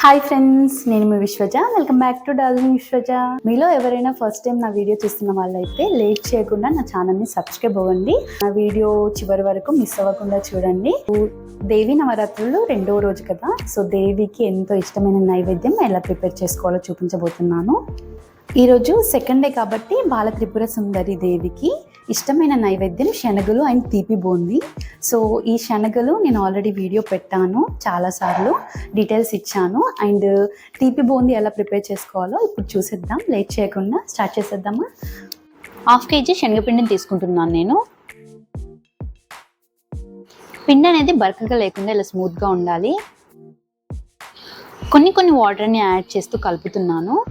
Hi friends నేను మీ Vishwaja. Welcome back to darling Vishwaja. మీలో ఎవరైనా ఫస్ట్ టైం నా వీడియో చూస్తున్న వాళ్ళైతే లేట్ చేయకుండా నా ఛానల్ని సబ్స్క్రైబ్ అవ్వండి. నా వీడియో చివరి వరకు మిస్ అవ్వకుండా చూడండి. దేవి నవరాత్రులు రెండో రోజు కదా. సో దేవికి ఎంతో ఇష్టమైన నైవేద్యం ఎలా ప్రిపేర్ చేసుకోవాలో చూపించబోతున్నాను. ఈరోజు సెకండ్ డే కాబట్టి బాల త్రిపుర సుందరి దేవికి ఇష్టమైన నైవేద్యం శనగలు అండ్ తీపి బూంది. సో ఈ శనగలు నేను ఆల్రెడీ వీడియో పెట్టాను చాలాసార్లు డీటెయిల్స్ ఇచ్చాను. అండ్ తీపి బూంది ఎలా ప్రిపేర్ చేసుకోవాలో ఇప్పుడు చూసేద్దాం. లేట్ చేయకుండా స్టార్ట్ చేసేద్దామా? హాఫ్ కేజీ శనగపిండిని తీసుకుంటున్నాను నేను. పిండి అనేది బరకగా లేకుండా ఇలా స్మూత్గా ఉండాలి. కొన్ని కొన్ని వాటర్ని యాడ్ చేస్తూ కలుపుతున్నాను.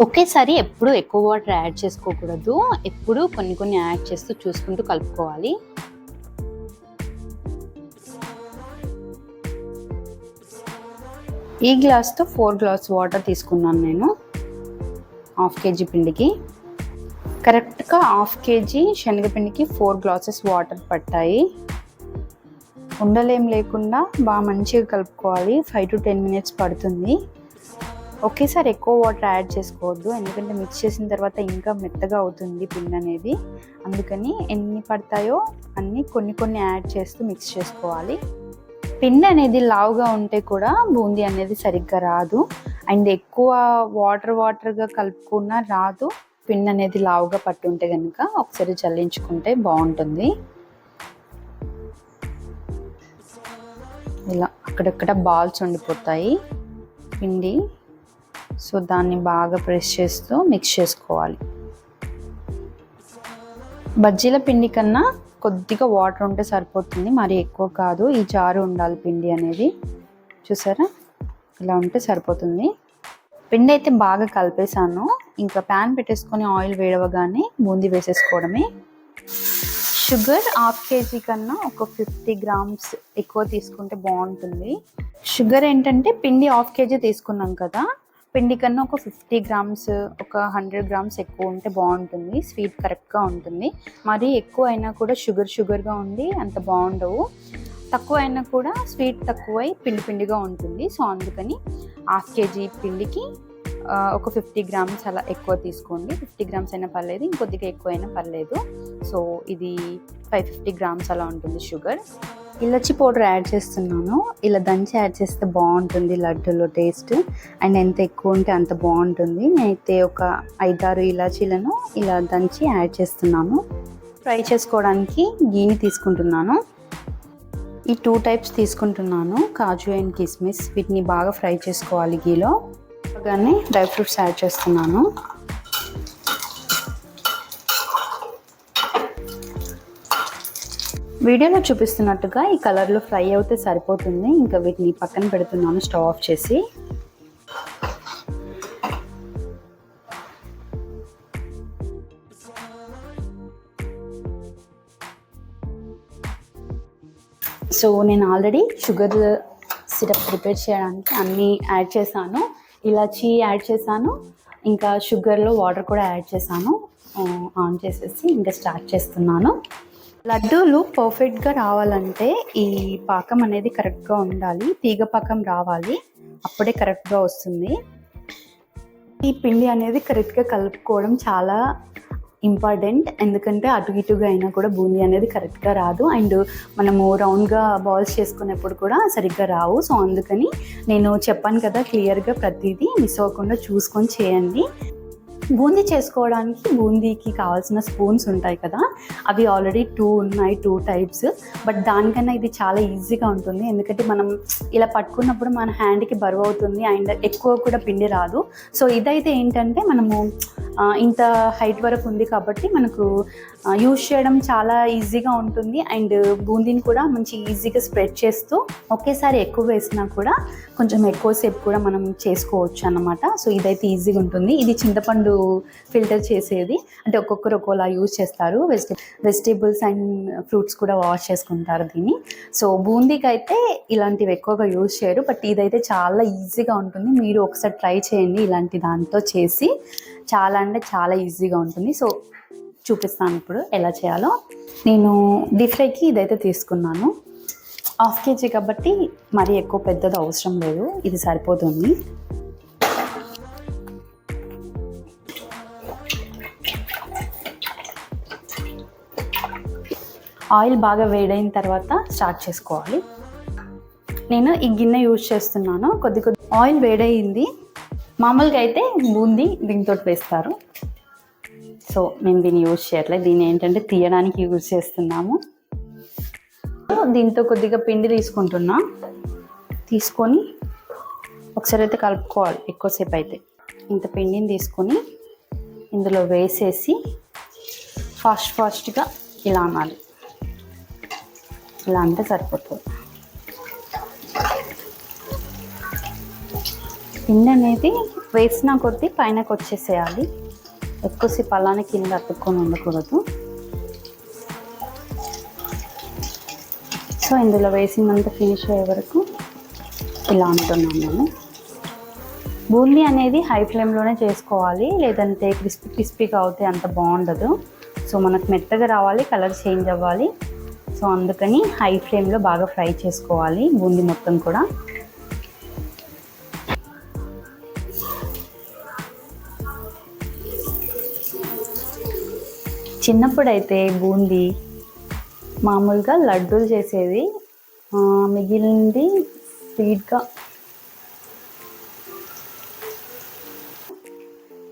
ఒకేసారి ఎప్పుడు ఎక్కువ వాటర్ యాడ్ చేసుకోకూడదు. ఎప్పుడు కొన్ని కొన్ని యాడ్ చేస్తూ చూసుకుంటూ కలుపుకోవాలి. ఈ గ్లాస్తో ఫోర్ గ్లాస్ వాటర్ తీసుకున్నాను నేను. హాఫ్ కేజీ పిండికి. కరెక్ట్గా హాఫ్ కేజీ శనగపిండికి ఫోర్ గ్లాసెస్ వాటర్ పట్టాయి. ఉండలేం లేకుండా బాగా మంచిగా కలుపుకోవాలి. ఫైవ్ టు టెన్ మినిట్స్ పడుతుంది. ఒకేసారి ఎక్కువ వాటర్ యాడ్ చేసుకోవద్దు. ఎందుకంటే మిక్స్ చేసిన తర్వాత ఇంకా మెత్తగా అవుతుంది పిండి అనేది. అందుకని ఎన్ని పడతాయో అన్నీ కొన్ని కొన్ని యాడ్ చేస్తూ మిక్స్ చేసుకోవాలి. పిండి అనేది లావుగా ఉంటే కూడా బూందీ అనేది సరిగ్గా రాదు. అండ్ ఎక్కువ వాటర్ వాటర్గా కలుపుకున్నా రాదు. పిండి అనేది లావుగా పట్టుంటే కనుక ఒకసారి చల్లించుకుంటే బాగుంటుంది. ఇలా అక్కడక్కడ బాల్స్ ఉండిపోతాయి. పిండి సో దాన్ని బాగా ప్రెస్ చేస్తూ మిక్స్ చేసుకోవాలి. బజ్జీల పిండి కన్నా కొద్దిగా వాటర్ ఉంటే సరిపోతుంది. మరి ఎక్కువ కాదు ఈ జారు ఉండాలి పిండి అనేది. చూసారా? ఇలా ఉంటే సరిపోతుంది. పిండి అయితే బాగా కలిపేసాను ఇంకా ప్యాన్ పెట్టేసుకొని ఆయిల్ వేడవగానే బూందీ వేసేసుకోవడమే. షుగర్ హాఫ్ కేజీ కన్నా ఒక ఫిఫ్టీ గ్రామ్స్ ఎక్కువ తీసుకుంటే బాగుంటుంది. షుగర్ ఏంటంటే పిండి హాఫ్ కేజీ తీసుకున్నాం కదా పిండి కన్నా ఒక ఫిఫ్టీ గ్రామ్స్ ఒక హండ్రెడ్ గ్రామ్స్ ఎక్కువ ఉంటే బాగుంటుంది. స్వీట్ కరెక్ట్గా ఉంటుంది. మరీ ఎక్కువ అయినా కూడా షుగర్ షుగర్గా ఉండి అంత బాగుండవు. తక్కువ అయినా కూడా స్వీట్ తక్కువై పిండి పిండిగా ఉంటుంది. సో అందుకని హాఫ్ కేజీ పిండికి ఒక ఫిఫ్టీ గ్రామ్స్ అలా ఎక్కువ తీసుకోండి. ఫిఫ్టీ గ్రామ్స్ అయినా పర్లేదు ఇంకొద్దిగా ఎక్కువ అయినా పర్లేదు. సో ఇది ఫైవ్ ఫిఫ్టీ గ్రామ్స్ అలా ఉంటుంది షుగర్. ఇలచి పౌడర్ యాడ్ చేస్తున్నాను. ఇలా దంచి యాడ్ చేస్తే బాగుంటుంది లడ్డూలో టేస్ట్. అండ్ ఎంత ఎక్కువ ఉంటే అంత బాగుంటుంది. నేనైతే ఒక ఐదారు ఇలాచీలను ఇలా దంచి యాడ్ చేస్తున్నాను. ఫ్రై చేసుకోవడానికి గీని తీసుకుంటున్నాను. ఈ టూ టైప్స్ తీసుకుంటున్నాను. కాజు అండ్ కిస్మిస్ వీటిని బాగా ఫ్రై చేసుకోవాలి గీలో కానీ డ్రై ఫ్రూట్స్ యాడ్ చేస్తున్నాను. వీడియోలో చూపిస్తున్నట్టుగా ఈ కలర్లో ఫ్రై అయితే సరిపోతుంది. ఇంకా వీటిని పక్కన పెడుతున్నాను స్టవ్ ఆఫ్ చేసి. సో నేను ఆల్రెడీ షుగర్ సిరప్ ప్రిపేర్ చేయడానికి అన్నీ యాడ్ చేశాను. ఇలాచీ యాడ్ చేశాను. ఇంకా షుగర్లో వాటర్ కూడా యాడ్ చేశాను. ఆన్ చేసేసి ఇంకా స్టార్ట్ చేస్తున్నాను. లడ్డూలు పర్ఫెక్ట్గా రావాలంటే ఈ పాకం అనేది కరెక్ట్గా ఉండాలి. తీగ పాకం రావాలి. అప్పుడే కరెక్ట్గా వస్తుంది. ఈ పిండి అనేది కరెక్ట్గా కలుపుకోవడం చాలా ఇంపార్టెంట్ ఎందుకంటే అటు ఇటుగా అయినా కూడా బూందీ అనేది కరెక్ట్గా రాదు. అండ్ మనము రౌండ్గా బాల్స్ చేసుకునేప్పుడు కూడా సరిగ్గా రావు. సో అందుకని నేను చెప్పాను కదా క్లియర్గా ప్రతిదీ మిస్ అవ్వకుండా చూసుకొని చేయండి. బూందీ చేసుకోవడానికి బూందీకి కావాల్సిన స్పూన్స్ ఉంటాయి కదా అవి ఆల్రెడీ టూ ఉన్నాయి టూ టైప్స్ బట్ దానికన్నా ఇది చాలా ఈజీగా ఉంటుంది. ఎందుకంటే మనం ఇలా పట్టుకున్నప్పుడు మన హ్యాండ్కి బరువు అవుతుంది. అండ్ ఎక్కువ కూడా పిండి రాదు. సో ఇదైతే ఏంటంటే మనము ఇంత హైట్ వరకు ఉంది కాబట్టి మనకు యూజ్ చేయడం చాలా ఈజీగా ఉంటుంది. అండ్ బూందీని కూడా మంచి ఈజీగా స్ప్రెడ్ చేస్తూ ఒకేసారి ఎక్కువ వేసినా కూడా కొంచెం ఎక్కువసేపు కూడా మనం చేసుకోవచ్చు అన్నమాట. సో ఇదైతే ఈజీగా ఉంటుంది. ఇది చింతపండు ఫిల్టర్ చేసేది. అంటే ఒక్కొక్కరు ఒక్కోలా యూజ్ చేస్తారు. వెజిటే వెజిటేబుల్స్ అండ్ ఫ్రూట్స్ కూడా వాష్ చేసుకుంటారు దీన్ని. సో బూందీకి అయితే ఇలాంటివి ఎక్కువగా యూజ్ చేయరు. బట్ ఇదైతే చాలా ఈజీగా ఉంటుంది. మీరు ఒకసారి ట్రై చేయండి ఇలాంటి దాంతో చేసి. చాలా అంటే చాలా ఈజీగా ఉంటుంది. సో చూపిస్తాను ఇప్పుడు ఎలా చేయాలో. నేను డీప్ ఫ్రైకి ఇదైతే తీసుకున్నాను. హాఫ్ కేజీ కాబట్టి మరీ ఎక్కువ పెద్దది అవసరం లేదు. ఇది సరిపోతుంది. ఆయిల్ బాగా వేడైన తర్వాత స్టార్ట్ చేసుకోవాలి. నేను ఈ గిన్నె యూజ్ చేస్తున్నాను. కొద్ది కొద్ది ఆయిల్ వేడయింది. మామూలుగా అయితే బూందీ దీంతో వేస్తారు. సో మేము దీన్ని యూజ్ చేయట్లేదు. దీన్ని ఏంటంటే తీయడానికి యూజ్ చేస్తున్నాము. దీంతో కొద్దిగా పిండి తీసుకుంటున్నా. తీసుకొని ఒకసారి అయితే కలుపుకోవాలి ఎక్కువసేపు అయితే. ఇంత పిండిని తీసుకొని ఇందులో వేసేసి ఫాస్ట్ ఫాస్ట్గా ఇలా అనాలి. ఇలా అంటే సరిపోతుంది. పిండి అనేది వేసిన కొద్దీ పైనకు వచ్చేసేయాలి. ఎక్కువసేపు అలానే కింద అతుక్కొని ఉండకూడదు. సో ఇందులో వేసినంత ఫినిష్ అయ్యే వరకు ఇలా అంటున్నాను నేను. బూందీ అనేది హై ఫ్లేమ్లోనే చేసుకోవాలి. లేదంటే క్రిస్పీ క్రిస్పీగా అవుతే అంత బాగుండదు. సో మనకు మెత్తగా రావాలి కలర్ చేంజ్ అవ్వాలి. సో అందుకని హై ఫ్లేమ్లో బాగా ఫ్రై చేసుకోవాలి బూందీ మొత్తం కూడా. చిన్నప్పుడైతే బూందీ మామూలుగా లడ్డూలు చేసేది మిగిలింది స్వీట్గా.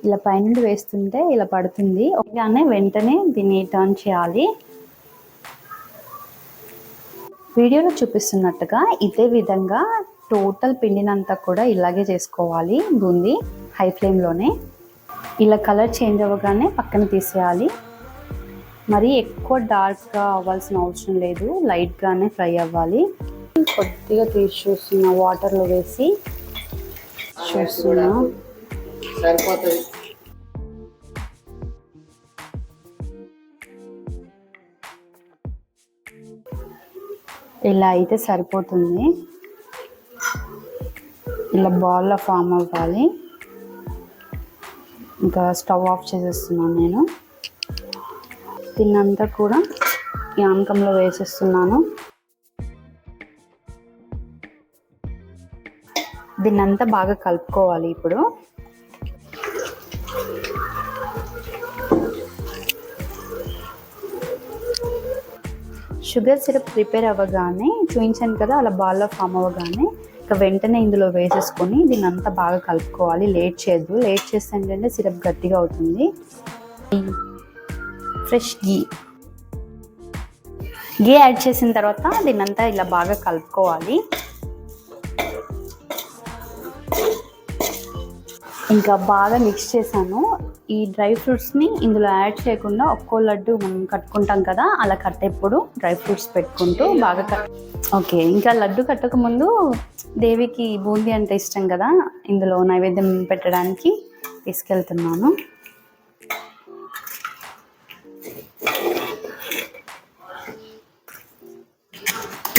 ఇలా పైనుండి వేస్తుంటే ఇలా పడుతుంది. ఒకగానే వెంటనే దీన్ని టర్న్ చేయాలి. వీడియోలో చూపిస్తున్నట్టుగా ఇదే విధంగా టోటల్ పిండినంతా కూడా ఇలాగే చేసుకోవాలి బూందీ హై ఫ్లేమ్లోనే. ఇలా కలర్ చేంజ్ అవ్వగానే పక్కన తీసేయాలి. మరి ఎక్కువ డార్క్గా అవ్వాల్సిన అవసరం లేదు లైట్గానే ఫ్రై అవ్వాలి. కొద్దిగా తీసి చూస్తున్నా వాటర్లో వేసి చూస్తున్నా. సరిపోతుంది. ఇలా అయితే సరిపోతుంది. ఇలా బాల్లో ఫామ్ అవ్వాలి. ఇంకా స్టవ్ ఆఫ్ చేసేస్తున్నాను నేను. దీన్నంతా కూడా ఈ వేసేస్తున్నాను. దీన్నంతా బాగా కలుపుకోవాలి ఇప్పుడు. షుగర్ సిరప్ ప్రిపేర్ అవ్వగానే చూపించాను కదా అలా బాల్లో ఫామ్ అవ్వగానే ఇక వెంటనే ఇందులో వేసేసుకొని దీన్ని అంతా బాగా కలుపుకోవాలి. లేట్ చేయద్దు. లేట్ చేస్తే ఏంటంటే సిరప్ గట్టిగా అవుతుంది. ఫ్రెష్ గీ. గీ యాడ్ చేసిన తర్వాత దీన్నంతా ఇలా బాగా కలుపుకోవాలి. ఇంకా బాగా మిక్స్ చేశాను. ఈ డ్రై ఫ్రూట్స్ని ఇందులో యాడ్ చేయకుండా ఒక్కో లడ్డు మనం కట్టుకుంటాం కదా అలా కట్టేప్పుడు డ్రై ఫ్రూట్స్ పెట్టుకుంటూ బాగా కట్ ఓకే ఇంకా లడ్డు కట్టక ముందు దేవికి బూందీ అంటే ఇష్టం కదా ఇందులో నైవేద్యం పెట్టడానికి తీసుకెళ్తున్నాను.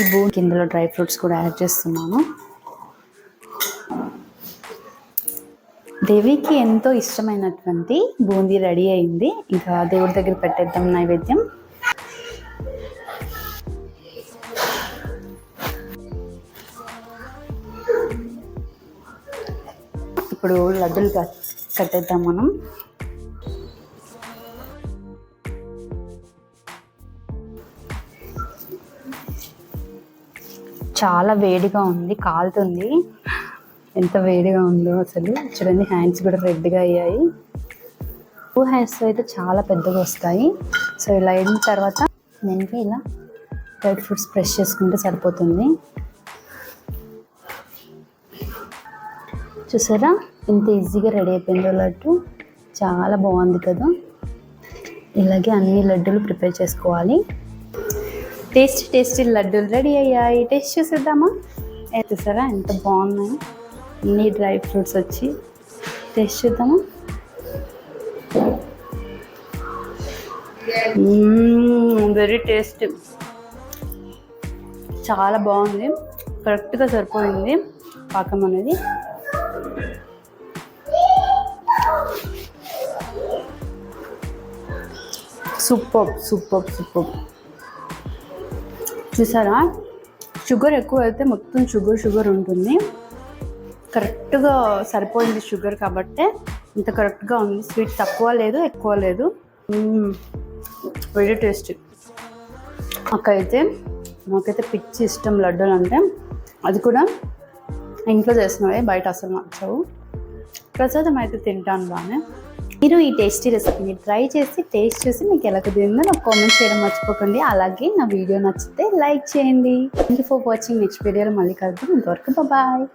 ఈ బూందీ ఇందులో డ్రై ఫ్రూట్స్ కూడా యాడ్ చేస్తున్నాను. దేవికి ఎంతో ఇష్టమైనటువంటి బూందీ రెడీ అయింది. ఇంకా దేవుడి దగ్గర పెట్టేద్దాం నైవేద్యం. ఇప్పుడు లడ్డూలు కట్టేద్దాం మనం. చాలా వేడిగా ఉంది కాలుతుంది. ఎంత వేడిగా ఉందో అసలు. చూడండి హ్యాండ్స్ కూడా రెడ్గా అయ్యాయి. టూ హ్యాండ్స్ అయితే చాలా పెద్దగా వస్తాయి. సో ఇలా అయిన తర్వాత నేను ఇలా డ్రై ఫ్రూట్స్ ప్రెస్ చేసుకుంటే సరిపోతుంది. చూసారా? ఇంత ఈజీగా రెడీ అయిపోయిందో లడ్డు. చాలా బాగుంది కదా. ఇలాగే అన్ని లడ్డూలు ప్రిపేర్ చేసుకోవాలి. టేస్ట్ టేస్టీ లడ్డూలు రెడీ అయ్యాయి. టేస్ట్ చూసేద్దామా? ఏ చూసారా? ఎంత బాగున్నాయి. అన్ని డ్రై ఫ్రూట్స్ వచ్చి టేస్ట్ చూద్దామా? Very taste. చాలా బాగుంది. కరెక్ట్గా సరిపోయింది పాకం అనేది. Super super super. చూసారా? షుగర్ ఎక్కువ అయితే మొత్తం షుగర్ షుగర్ ఉంటుంది. కరెక్ట్గా సరిపోయింది షుగర్ కాబట్టి ఇంత కరెక్ట్గా ఉంది. స్వీట్ తక్కువ లేదు ఎక్కువ లేదు. Very tasty. అక్కడైతే నాకైతే పిచ్చి ఇష్టం లడ్డూలు అంటే. అది కూడా ఇంట్లో చేసినవే బయట అసలు నచ్చవు. ప్రసాదం అయితే తింటాను బాగానే మీరు ఈ టేస్టీ రెసిపీని ట్రై చేసి టేస్ట్ చేసి మీకు ఎలా కుదిరిందో నాకు కామెంట్ చేయడం మర్చిపోకండి. అలాగే నా వీడియో నచ్చితే లైక్ చేయండి. Thank you for watching next వీడియోలో మళ్ళీ కలుద్దాం. ఇంతవరకు బాయ్